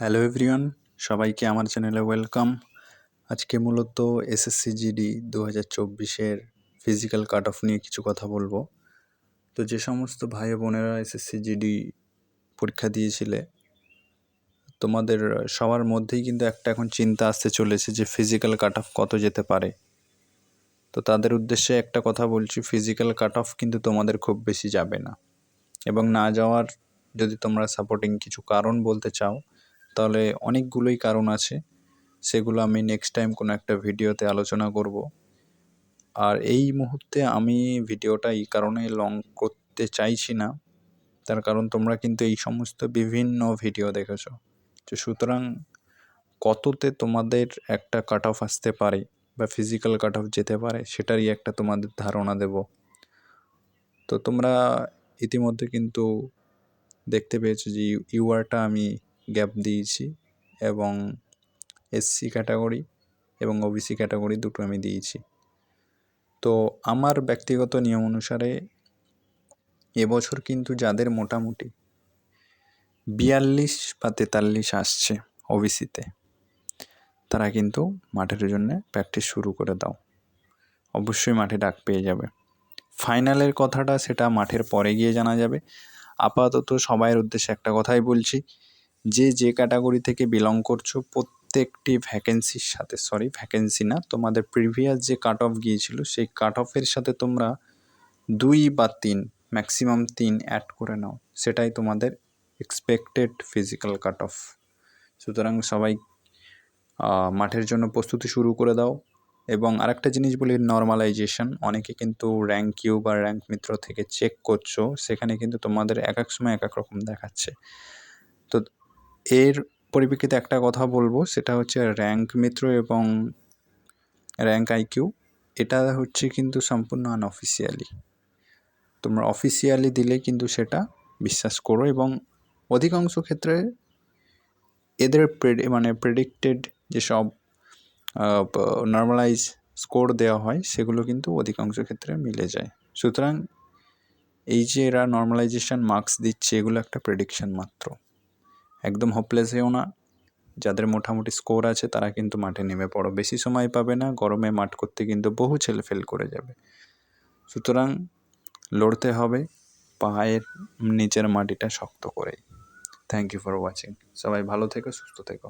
Hello everyone, সবাইকে আমার চ্যানেলে ওয়েলকাম। আজকে মূলত এসএসসি জিডি দু হাজার চব্বিশের ফিজিক্যাল কাট অফ নিয়ে কিছু কথা বলব। তো যে সমস্ত ভাই বোনেরা এসএসসি জিডি পরীক্ষা দিয়েছিলে, তোমাদের সবার মধ্যেই কিন্তু একটা এখন চিন্তা আসতে চলেছে যে ফিজিক্যাল কাট অফ কত যেতে পারে। তো তাদের উদ্দেশ্যে একটা কথা বলছি, ফিজিক্যাল কাট অফ কিন্তু তোমাদের খুব বেশি যাবে না। এবং না যাওয়ার যদি তোমরা সাপোর্টিং কিছু কারণ বলতে চাও তাহলে অনেকগুলোই কারণ আছে। সেগুলো আমি নেক্সট টাইম কোনো একটা ভিডিওতে আলোচনা করব। আর এই মুহূর্তে আমি ভিডিওটা এই কারণে লং করতে চাইছি না। তার কারণ তোমরা কিন্তু এই সমস্ত বিভিন্ন ভিডিও দেখেছ। তো সুতরাং কততে তোমাদের একটা কাট অফ আসতে পারে বা ফিজিক্যাল কাট অফ যেতে পারে সেটারই একটা তোমাদের ধারণা দেব। তো তোমরা ইতিমধ্যে কিন্তু দেখতে পেয়েছ যে ইউআরটা আমি গ্যাপ দিয়েছি এবং এসসি ক্যাটাগরি এবং ওবিসি ক্যাটাগরি দুটো আমি দিয়েছি। তো আমার ব্যক্তিগত নিয়ম অনুসারে এবছর কিন্তু যাদের মোটামুটি বিয়াল্লিশ বা তেতাল্লিশ আসছে ওবিসিতে, তারা কিন্তু মাঠের জন্য প্র্যাকটিস শুরু করে দাও। অবশ্যই মাঠে ডাক পেয়ে যাবে। ফাইনালের কথাটা সেটা মাঠের পরে গিয়ে জানা যাবে। আপাতত সবাইয়ের উদ্দেশ্যে একটা কথাই বলছি যে যে ক্যাটাগরি থেকে বিলং করছ, প্রত্যেকটি ভ্যাকেন্সির সাথে সরি ভ্যাকেন্সি না, তোমাদের প্রিভিয়াস যে কাট অফ গিয়েছিল, সেই কাট অফের সাথে তোমরা দুই বা তিন ম্যাক্সিমাম তিন অ্যাড করে নাও। সেটাই তোমাদের এক্সপেক্টেড ফিজিক্যাল কাট অফ সুতরাং সবাই মাঠের জন্য প্রস্তুতি শুরু করে দাও। এবং আরেকটা জিনিস বলি নর্মালাইজেশন অনেকে কিন্তু র্যাঙ্ক কিউ বা র্যাঙ্ক মিত্র থেকে চেক করছ, সেখানে কিন্তু তোমাদের এক এক সময় এক এক রকম দেখাচ্ছে। তো এর পরিপ্রেক্ষিতে একটা কথা বলব, সেটা হচ্ছে র্যাঙ্ক মিত্র এবং র্যাঙ্ক আইকিউ এটা হচ্ছে কিন্তু সম্পূর্ণ আনঅফিসিয়ালি তোমরা অফিসিয়ালি দিলে কিন্তু সেটা বিশ্বাস করো এবং অধিকাংশ ক্ষেত্রে এদের মানে প্রেডিক্টেড যেসব নর্মালাইজ স্কোর দেওয়া হয়, সেগুলো কিন্তু অধিকাংশ ক্ষেত্রে মিলে যায়। সুতরাং এই যে এরা নর্মালাইজেশন মার্কস দিচ্ছে, এগুলো একটা প্রেডিকশন মাত্র। একদম হপলেস হয়েও না। যাদের মোটামুটি স্কোর আছে, তারা কিন্তু মাঠে নেমে পড়ো। বেশি সময় পাবে না, গরমে মাঠ করতে কিন্তু বহু ছেলে ফেল করে যাবে। সুতরাং লড়তে হবে, পায়ের নিচের মাটিটা শক্ত করেই। থ্যাংক ইউ ফর ওয়াচিং সবাই ভালো থেকো, সুস্থ থেকো।